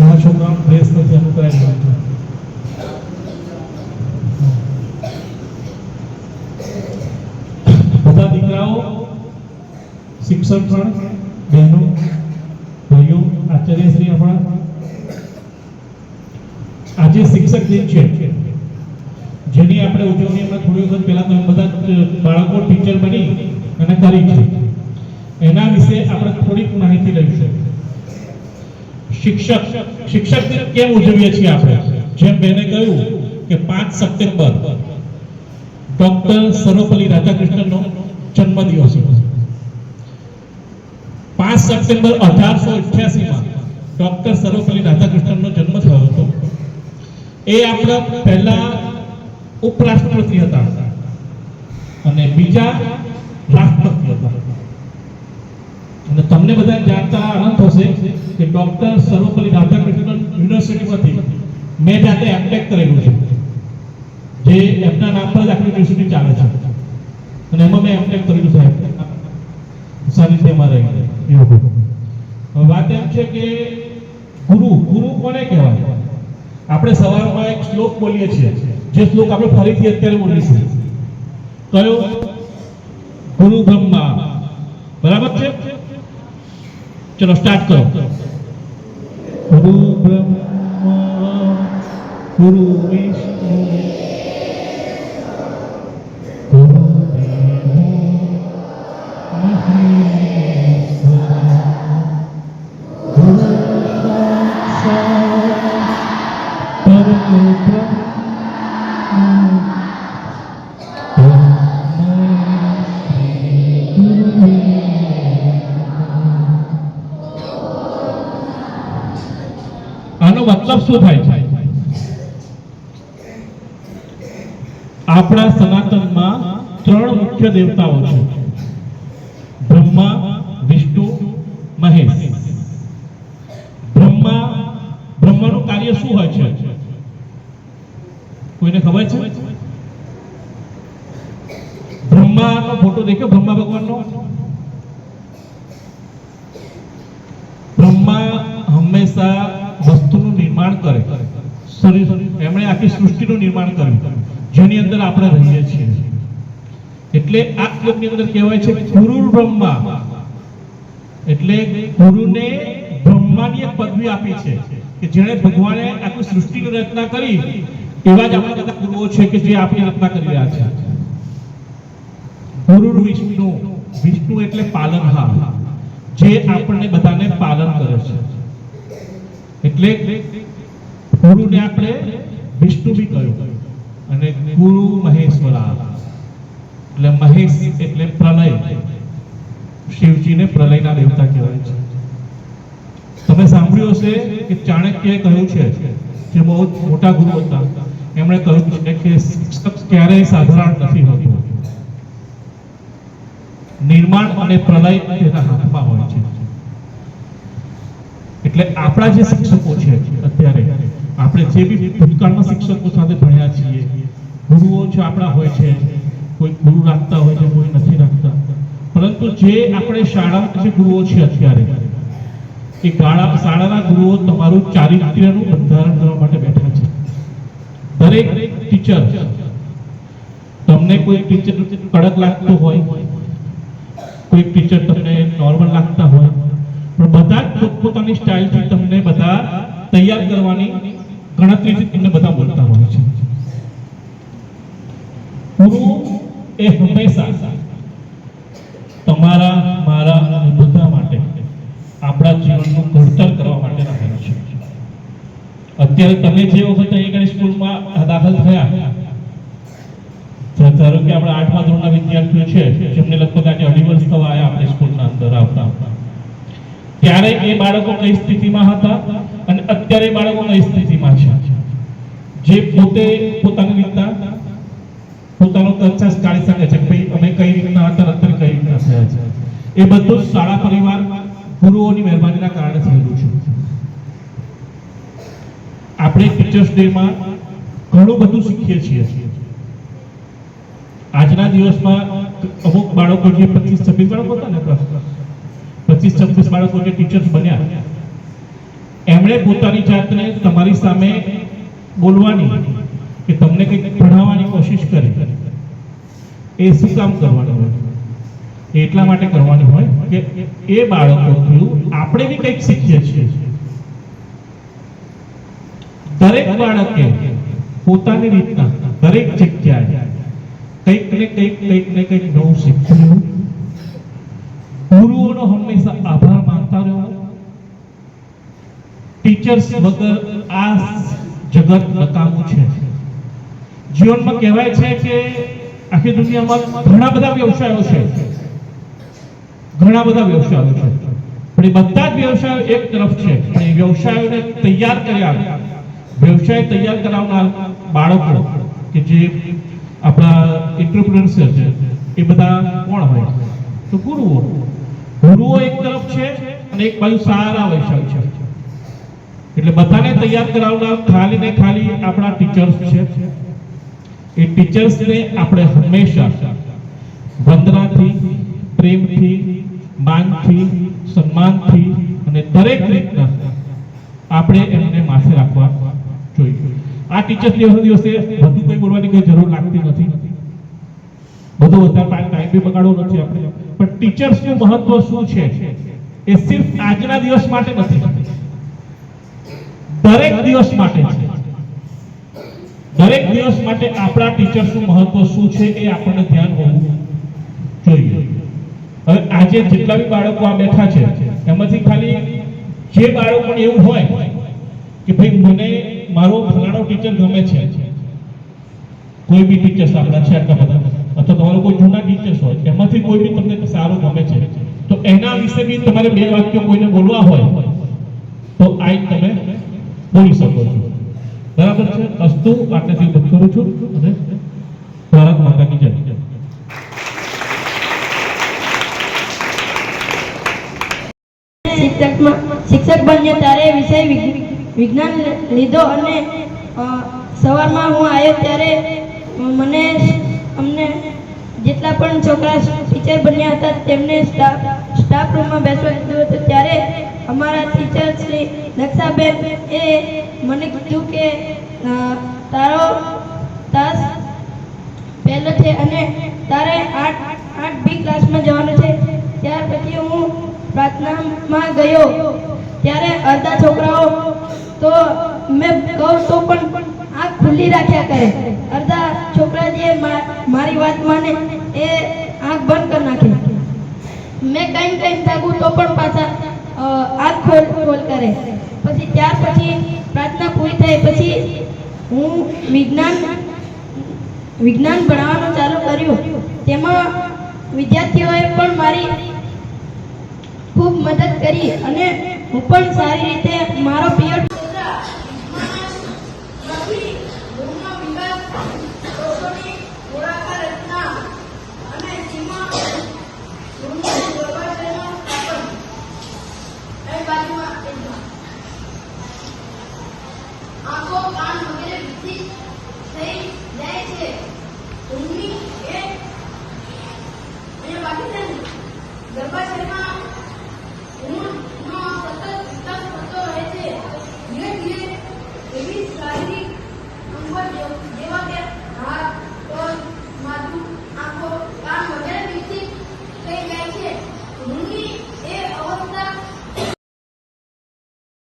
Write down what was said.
Uniform dress પછી અનુકરાય છે. બધા દીકરાઓ, શિક્ષક પણ, બહેનો, ભાઈઓ, આચાર્યશ્રી આપણા. આજે શિક્ષક દિન છે. જેની આપણે ઉજવણી હમણાં થોડી વખત પહેલા તમે બધા બાળકો ટીચર બની અને કરી છે. એના વિશે આપણે થોડીક માહિતી લઈશું. શિક્ષક શિક્ષક દિન કેમ ઉજવીએ છીએ આપણે? જેમ બેને કહ્યું કે પાંચ સપ્ટેમ્બર ડોક્ટર સર્વપલ્લી રાધાકૃષ્ણનો જન્મદિવસ પાંચ સપ્ટેમ્બર અઢારસો અઠ્યાસીમાં ડોક્ટર સર્વપલ્લી રાધાકૃષ્ણનનો જન્મ થયો હતો. એ આપણા પહેલા ઉપરાષ્ટ્રપતિ હતા. અને બીજા રાષ્ટ્રપતિ તમને બધા જાણતા આનંદ થશે કે ડોક્ટર સર્વપલ્લી રાધાકૃષ્ણન યુનિવર્સિટીમાંથી મેં જાતે એમટેક કરેલું છે. જે એમના નામ પર જ આખી યુનિવર્સિટી ચાલે છે. અને એમાં મેં એમટેક કરેલું છે. સાનિધ્યમાં રહી એવું વાત એમ છે કે ગુરુ ગુરુ કોને કહેવાય? આપણે સવારમાં એક શ્લોક બોલીએ છીએ. જે શ્લોક આપણે ફરીથી અત્યારે બોલીશું. કયો? ગુરુ બ્રહ્મા. બરાબર છે? ચલો સ્ટાર્ટ કરો ગુરુ બ્રહ્મા ગુરુ વિષ્ણુ ગુરુ દેવો મહેશ્વરા મતલબ શું થાય છે? આપણા સનાતનમાં ત્રણ મુખ્ય દેવતાઓ છે. બ્રહ્મા, વિષ્ણુ, મહેશ. બ્રહ્મા, બ્રહ્માનું કાર્ય શું હોય છે? કોઈને ખબર છે? બ્રહ્માનો ફોટો દેખ્યો? બ્રહ્મા ભગવાનનો? બ્રહ્મા હંમેશા વસ્તુનું નિર્માણ કરે. એમણે આખી સૃષ્ટિનું નિર્માણ કર્યું. જેની અંદર આપણે રહીએ છીએ. એટલે આ શ્લોકની અંદર કહેવાય છે ગુરુ બ્રહ્મા. એટલે ગુરુને બ્રહ્માની એક પદવી આપી છે કે જેણે ભગવાને આખી સૃષ્ટિની રચના કરી. એવા જ આપણા બધા ગુરુઓ છે કે જે આપણી રચના કરી રહ્યા છે. ગુરુ વિષ્ણુ. વિષ્ણુ એટલે પાલનહાર. જે આપણને બધાને પાલન કરે છે. એટલે ગુરુને આપણે વિષ્ણુ બી કહ્યું અને ગુરુ મહેશ્વરા. એટલે મહેશ એટલે પ્રલય. શિવજીને પ્રલયના દેવતા કહેવાય છે. તમે સાંભળ્યું હશે કે ચાણક્યએ કહ્યું છે જે બહુ મોટા ગુરુ હતા. એમણે કહ્યું છે કે શિક્ષક ક્યારેય સાધારણ નથી હોતું. નિર્માણ અને પ્રલય તેના હાથમાં હોય છે. એટલે આપણા જે શિક્ષકો છે અત્યારે, આપણે જે બી ભૂતકાળમાં શિક્ષકો સાથે ભણ્યા છીએ, ગુરુઓ જે આપણા હોય છે, કોઈ ગુરુ રાખતા હોય છે, કોઈ નથી રાખતા. પરંતુ જે આપણે શાળામાં જે ગુરુઓ છે અત્યારે, એ ગાળા, શાળાના ગુરુઓ તમારું ચારિત્ર્યનું બંધારણ કરવા માટે બેઠા છે. દરેક ટીચર, તમને કોઈ ટીચર કડક લાગતો હોય, કોઈ ટીચર તમને નોર્મલ લાગતા હોય પણ બધા જ પોતપોતાની સ્ટાઇલથી તમને બધા તૈયાર કરવાની ગણતરીથી તમને બધા બોલતા હોય છે. ગુરુ એ હંમેશા તમારા, મારા અને બધા માટે આપણા જીવનનું ઘડતર કરવા માટે રહેલા છે. અત્યારે તમે જે વખત અહીંયા સ્કૂલમાં દાખલ થયા ધારો કે આપણે આઠમા ધોરણના વિદ્યાર્થીઓ છે, જેમને લગભગ આજે અઢી વર્ષ થવા આવ્યા આપણી સ્કૂલના અંદર આવતા. ત્યારે એ બાળકો કઈ સ્થિતિમાં હતા અને અત્યારે બાળકો કઈ સ્થિતિમાં છે? જે પોતે પોતાની રીતના પોતાનો તરછાસ કાઢી શકે છે ભાઈ અમે કઈ રીતના હતા અત્યારે કઈ રીતના છે. એ બધું શાળા પરિવાર ગુરુઓની મહેરબાનીના કારણે થયેલું છે. આપણે ટીચર્સ ડેમાં ઘણું બધું શીખીએ છીએ. આજના દિવસમાં અમુક બાળકો જે પચીસ છવ્વીસ બાળકો હતા ને પચીસ, છવ્વીસ બાળકો જે ટીચર્સ બન્યા. એમણે પોતાની જાતને તમારી સામે બોલવાની કે તમને કંઈક ભણાવવાની કોશિશ કરી. એ શું કામ કરવાનું હોય? એટલા માટે કરવાનું હોય કે એ બાળકોથી આપણે બી કંઈક શીખીએ છીએ. દરેક બાળકે પોતાની રીતના દરેક જગ્યાએ કંઈક ને કંઈક કંઈક ને કંઈક નવું શીખવું. ગુરુઓનો હંમેશા આભાર માનતા રહ્યો ટીચર્સ વગર આ જગત નકામું છે. જીવનમાં કહેવાય છે કે આખી દુનિયામાં ઘણા બધા વ્યવસાયો છે. ઘણા બધા વ્યવસાયો છે. પણ એ બધા જ વ્યવસાયો એક તરફ છે. પણ એ વ્યવસાયોને તૈયાર કર્યા વ્યવસાય તૈયાર કરાવનાર બાળકો કે જે આપણા એન્ટરપ્રિનર્સ છે, એ બધા કોણ હોય? તો ગુરુઓ. ગુરુઓ એક તરફ છે અને એક બાજુ સારા વૈશાખ છે. એટલે બધાને તૈયાર કરાવનાર ખાલી ને ખાલી આપણા ટીચર્સ છે. એ ટીચર્સને આપણે હંમેશા વંદનાથી, પ્રેમથી, માનથી, સન્માનથી અને દરેક રીતના આપણે એમને માથે રાખવા જોઈએ. આ ટીચર્સ દિવસે દિવસે વધુ કંઈ બોલવાની કોઈ જરૂર લાગતી નથી. બધો વધારે ટાઈમ બી બગાડવો નથી આપણે. પણ ટીચર્સનું મહત્વ શું છે? એ સિર્ફ આજના દિવસ માટે નથી. દરેક દિવસ માટે દરેક દિવસ માટે આપણા ટીચર્સનું મહત્વ શું છે એ આપણને ધ્યાન હોવું જોઈએ. હવે આજે જેટલા બી બાળકો આ બેઠા છે, એમાંથી ખાલી જે બાળકોને એવું હોય કે ભાઈ મને મારો ફલાણો ટીચર ગમે છે, કોઈ બી ટીચર્સ આપણા છે, આટલા બધા. અથવા તમારો કોઈ જૂના ટીચર્સ હોય. એમાંથી કોઈ બી તમને સારું ગમે છે. તો એના વિશે બી તમારે બે વાક્યો કોઈને બોલવા હોય, તો આ તમે બોલી શકો છો. બરાબર છે? અસ્તુ, આટલેથી બંધ કરું છું અને ભારત માતાની જય. શિક્ષક બન્યો ત્યારે વિષય વિજ્ઞાન લીધો અને સવારમાં હું આવ્યો ત્યારે મને અમને જેટલા પણ છોકરા ટીચર બન્યા હતા, તેમને સ્ટાફ સ્ટાફ રૂમમાં બેસવા દીધું હતું. ત્યારે અમારા ટીચર શ્રી દક્ષાબેન એ મને કીધું કે તારો તાસ પહેલો છે અને તારે આઠ આઠ બી ક્લાસમાં જવાનું છે. ત્યાર પછી હું પ્રાર્થનામાં ગયો. ત્યારે અડધા છોકરાઓ તો મેં કહું તો પણ આંખ ખુલ્લી રાખ્યા કરે. જે મારી વાત માને, એ આંખ બંધ કરી નાખે. મેં કઈ કઈ જાગું તો પણ પાછા આંખ ખોલ ખોલ કરે. પછી ત્યાર પછી પ્રાર્થના પૂરી થઈ પછી હું વિજ્ઞાન વિજ્ઞાન ભણાવવાનું ચાલુ કર્યું. તેમાં વિદ્યાર્થીઓએ પણ મારી ખૂબ મદદ કરી અને હું પણ સારી રીતે મારો પિરિયડ